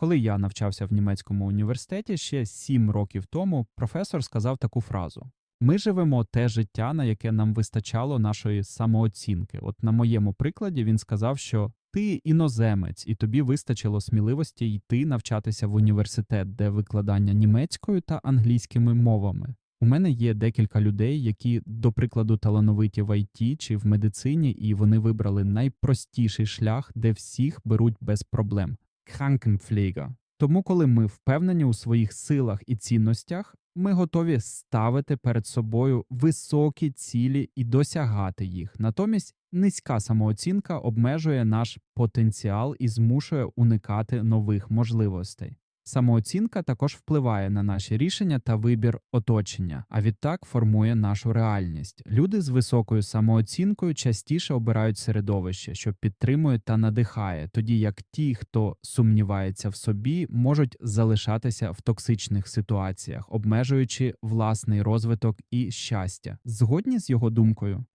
Коли я навчався в німецькому університеті ще сім років тому, професор сказав таку фразу: ми живемо те життя, на яке нам вистачало нашої самооцінки. От на моєму прикладі він сказав, що ти іноземець, і тобі вистачило сміливості йти навчатися в університет, де викладання німецькою та англійськими мовами. У мене є декілька людей, які, до прикладу, талановиті в ІТ чи в медицині, і вони вибрали найпростіший шлях, де всіх беруть без проблем Krankenpfleger. Тому, коли ми впевнені у своїх силах і цінностях, ми готові ставити перед собою високі цілі і досягати їх. Натомість низька самооцінка обмежує наш потенціал і змушує уникати нових можливостей. Самооцінка також впливає на наші рішення та вибір оточення, а відтак формує нашу реальність. Люди з високою самооцінкою частіше обирають середовище, що підтримує та надихає, тоді як ті, хто сумнівається в собі, можуть залишатися в токсичних ситуаціях, обмежуючи власний розвиток і щастя. Згодні з його думкою.